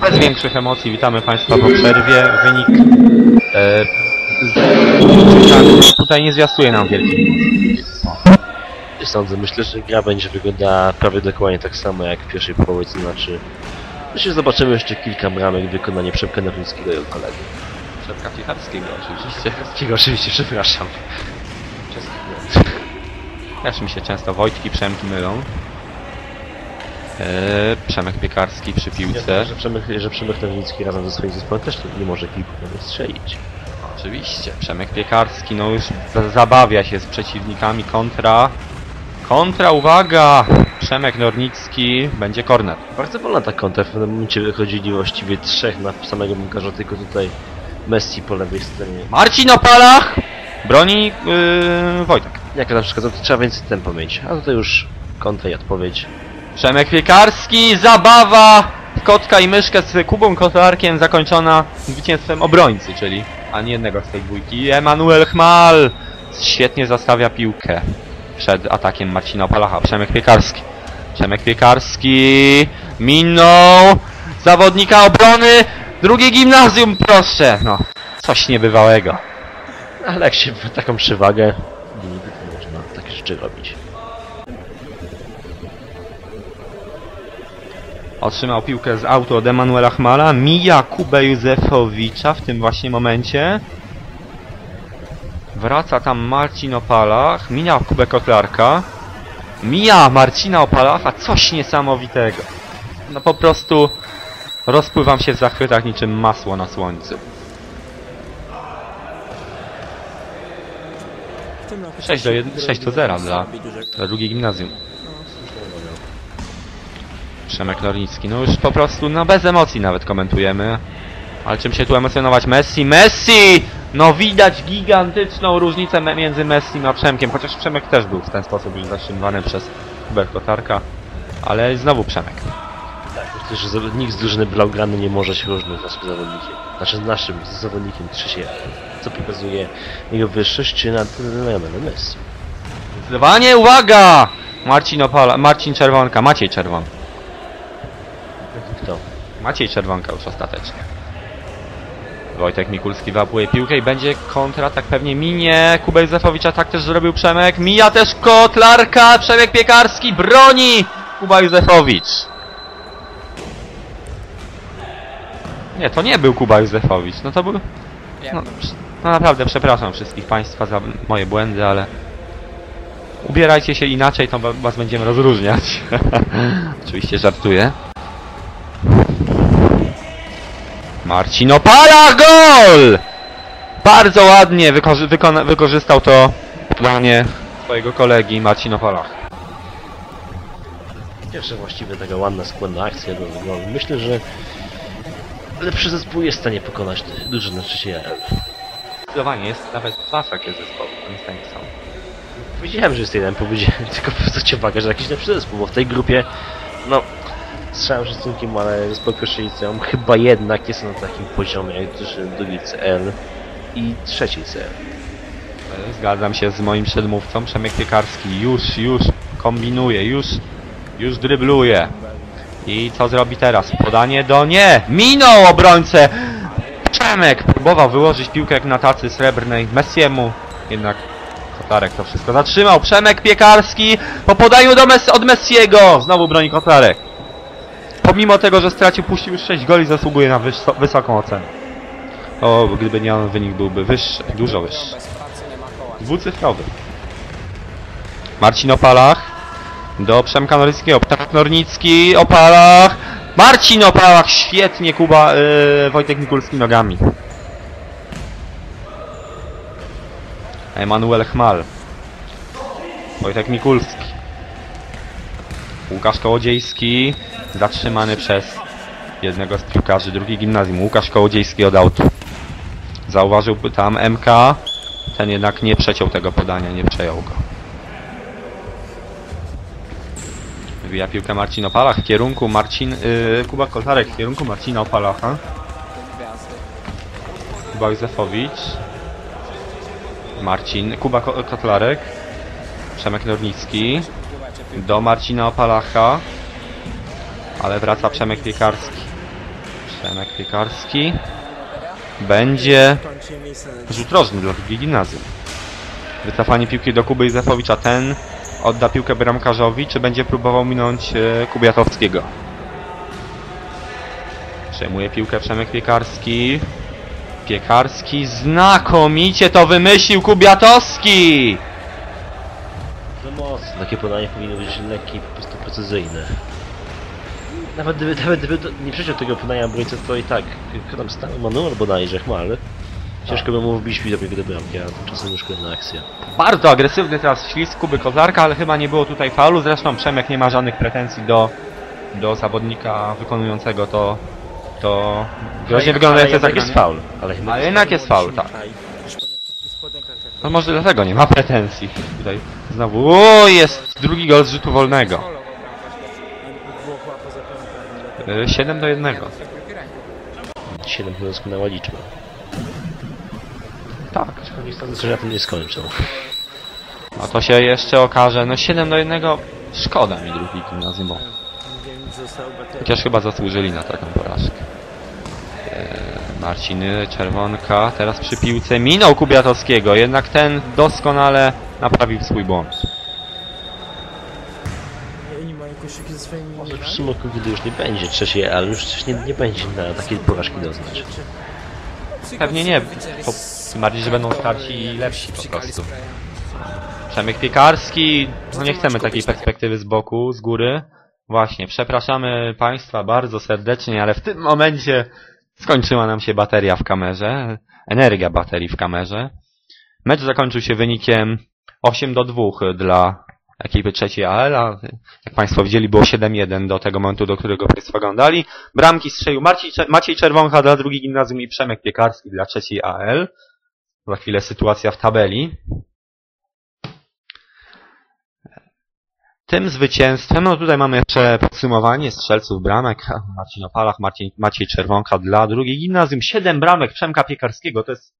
Bez większych emocji witamy Państwa po przerwie. Wynik e, z, tutaj nie zwiastuje nam wielkich Nie sądzę, myślę, że gra będzie wyglądała prawie dokładnie tak samo jak w pierwszej połowie, to znaczy... Myślę, że zobaczymy jeszcze kilka bramek w wykonaniu Przemka Nawrockiego i jego kolegi. Przepka Cicharskiego oczywiście. Takiego oczywiście, przepraszam. Też mi się często Wojtki Przemki mylą. E, Przemek Piekarski przy piłce. Że Przemek, że Przemek Nawrocki razem ze swoim zespołem też nie może kilku strzelić. Oczywiście. Przemek Piekarski no już za- zabawia się z przeciwnikami kontra. Kontra, uwaga! Przemek Nornicki będzie korner. Bardzo wolna ta kontra, w pewnym momencie wychodzili właściwie trzech na samego bramkarza, tylko tutaj Messi po lewej stronie. Marcin Opalach! Broni yy, Wojtek. Jak na przykład, to trzeba więcej tempo mieć, a tutaj już kontra i odpowiedź. Przemek Piekarski, zabawa kotka i myszkę z Kubą Kotlarkiem zakończona zwycięstwem obrońcy, czyli ani jednego z tej dwójki. Emanuel Chmal świetnie zastawia piłkę przed atakiem Marcina Opalacha. Przemek Piekarski. Przemek Piekarski minął zawodnika obrony. Drugie gimnazjum, proszę. No, coś niebywałego. Ale jak się taką przewagę, to można takie rzeczy robić. Otrzymał piłkę z auto od Emanuela Chmala, mija Kubę Józefowicza w tym właśnie momencie. Wraca tam Marcin Opalach, mija Kubę Kotlarka. Mija Marcina Opalacha, coś niesamowitego. No po prostu rozpływam się w zachwytach niczym masło na słońcu. 6 do, 1, 6 do 0 dla, dla drugiej gimnazjum. Przemek Nornicki, no już po prostu, no bez emocji nawet komentujemy. Ale czym się tu emocjonować? Messi, Messi! No widać gigantyczną różnicę między Messi a Przemkiem, chociaż Przemek też był w ten sposób już zatrzymywany przez Hubert Kotarka. Ale znowu Przemek. Tak, myślę, że nikt z drużyny Blaugrany nie może się różnić z naszym zawodnikiem. Znaczy z naszym z zawodnikiem trzeciego. Co pokazuje jego wyższość nad Lionelem Messi. Zdecydowanie, uwaga! Marcin Opala, Marcin Czerwonka, Maciej Czerwon. Maciej Czerwonka już ostatecznie. Wojtek Mikulski wyłapuje piłkę i będzie kontra, tak pewnie minie. Kuba Józefowicza tak też zrobił Przemek. Mija też Kotlarka, Przemek Piekarski broni Kuba Józefowicz. Nie, to nie był Kuba Józefowicz, no to był... No, no naprawdę, przepraszam wszystkich Państwa za moje błędy, ale... Ubierajcie się inaczej, to wa- was będziemy rozróżniać. Oczywiście żartuję. Marcin Opala, gol! Bardzo ładnie wykorzy wykorzystał to planie swojego kolegi Marcin Opala. Pierwsza właściwie taka ładna, skłonna akcja do golu. Myślę, że lepszy zespół jest w stanie pokonać drużynę trzeciej AL. Zdecydowanie jest nawet dwa takie zespoły, moim zdaniem są. Powiedziałem, że jest jeden, powiedziałem, tylko zwróćcie uwagę, że jakiś lepszy zespół, bo w tej grupie, no, całym szacunkiem, ale zespół pierwszej chyba jednak jest na takim poziomie jak drużyny drugiej CL i trzeciej CL. E, Zgadzam się z moim przedmówcą, Przemek Piekarski już, już kombinuje, już, już drybluje. I co zrobi teraz? Podanie do nie! Minął obrońcę! Przemek próbował wyłożyć piłkę jak na tacy srebrnej Messiemu, jednak Kotarek to wszystko zatrzymał. Przemek Piekarski po podaniu do Mes od Messiego! Znowu broni Kotarek. Pomimo tego, że stracił, puścił już 6 goli, zasługuje na wyso wysoką ocenę. O, gdyby nie on, wynik byłby wyższy, dużo wyższy. Dwucyfrowy. Marcin Opalach. Do Przemka Nornickiego. Ptak Nornicki, Opalach. Marcin Opalach, świetnie Kuba, yy, Wojtek Mikulski nogami. Emanuel Chmal. Wojtek Mikulski. Łukasz Kołodziejski. Zatrzymany przez jednego z piłkarzy drugi gimnazjum. Łukasz Kołodziejski od autu. Zauważył tam MK. Ten jednak nie przeciął tego podania, nie przejął go. Wybija piłkę Marcin Opalach w kierunku Marcin... Yy, Kuba Kotarek w kierunku Marcina Opalacha. Kuba Józefowicz. Marcin... Kuba Ko Kotlarek. Przemek Nornicki. Do Marcina Opalacha. Ale wraca Przemek Piekarski. Przemek Piekarski. Będzie rzut rożny dla drugiej gimnazjum. Wycofanie piłki do Kuby Józefowicza. Ten odda piłkę bramkarzowi, czy będzie próbował minąć e, Kubiatowskiego? Przejmuje piłkę Przemek Piekarski. Piekarski znakomicie to wymyślił Kubiatowski! Za mocno. Takie podanie powinno być lekkie i po prostu precyzyjne. Nawet gdyby, nawet gdyby do, nie przeciął tego podania obrońcy, to i tak, kto tam stał, Manuel bodajże, Chmal. Ciężko by mu wbić piłkę do bramki, a tymczasem już kolejna akcja. Bardzo agresywny teraz ślizg Kuby Kozarka, ale chyba nie było tutaj faulu. Zresztą Przemek nie ma żadnych pretensji do, do zawodnika wykonującego to, to groźnie wyglądające jednak jest zagranie. faul. Ale chyba Ale jednak jest faul, tak. No może dlatego nie ma pretensji. Tutaj znowu. O, jest drugi gol z rzutu wolnego. 7 do 1. 7 to doskonała liczba. Tak. Co na tym nie skończą. A to się jeszcze okaże. No 7 do 1. Szkoda mi drugi gimnazjum, bo chociaż chyba zasłużyli na taką porażkę. Eee, Marciny, Czerwonka, teraz przy piłce minął Kubiatowskiego, jednak ten doskonale naprawił swój błąd. Koszyki ze swoimi Może w imionami? przyszłym roku, kiedy już nie będzie trzeciej, ale już coś nie, nie będzie na takiej porażki doznać. Pewnie nie, po, tym bardziej, że będą starsi i lepsi po prostu. Przemek Piekarski, no nie chcemy takiej perspektywy z boku, z góry. Właśnie, przepraszamy Państwa bardzo serdecznie, ale w tym momencie skończyła nam się bateria w kamerze, energia baterii w kamerze. Mecz zakończył się wynikiem 8 do 2 dla ekipy trzeciej AL, a jak Państwo widzieli było 7-1 do tego momentu, do którego Państwo oglądali. Bramki strzelił Maciej Czerwonka dla drugiej gimnazjum i Przemek Piekarski dla trzeciej AL. Za chwilę sytuacja w tabeli. Tym zwycięstwem, no tutaj mamy jeszcze podsumowanie strzelców bramek. Marcin Opalach, Marcin, Maciej Czerwonka dla drugiej gimnazjum. Siedem bramek Przemka Piekarskiego, to jest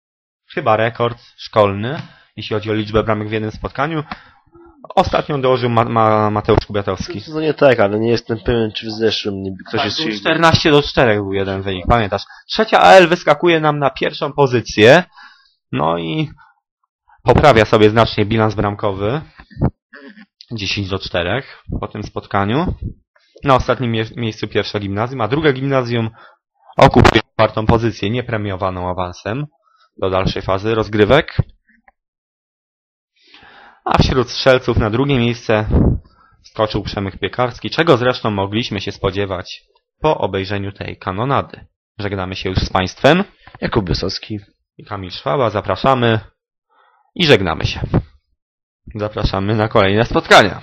chyba rekord szkolny, jeśli chodzi o liczbę bramek w jednym spotkaniu. Ostatnią dołożył ma, ma, Mateusz Kubiatowski. To nie tak, ale nie jestem pewien, czy w zeszłym nie- ktoś Tak, jest... był 14 do 4 był jeden wynik, pamiętasz? Trzecia AL wyskakuje nam na pierwszą pozycję, no i poprawia sobie znacznie bilans bramkowy. 10 do 4 po tym spotkaniu. Na ostatnim mie miejscu pierwsze gimnazjum, a drugie gimnazjum okupuje czwartą pozycję, niepremiowaną awansem do dalszej fazy rozgrywek. A wśród strzelców na drugie miejsce skoczył Przemek Piekarski, czego zresztą mogliśmy się spodziewać po obejrzeniu tej kanonady. Żegnamy się już z Państwem. Jakub Wysocki. I Kamil Szwaba, zapraszamy i żegnamy się. Zapraszamy na kolejne spotkania.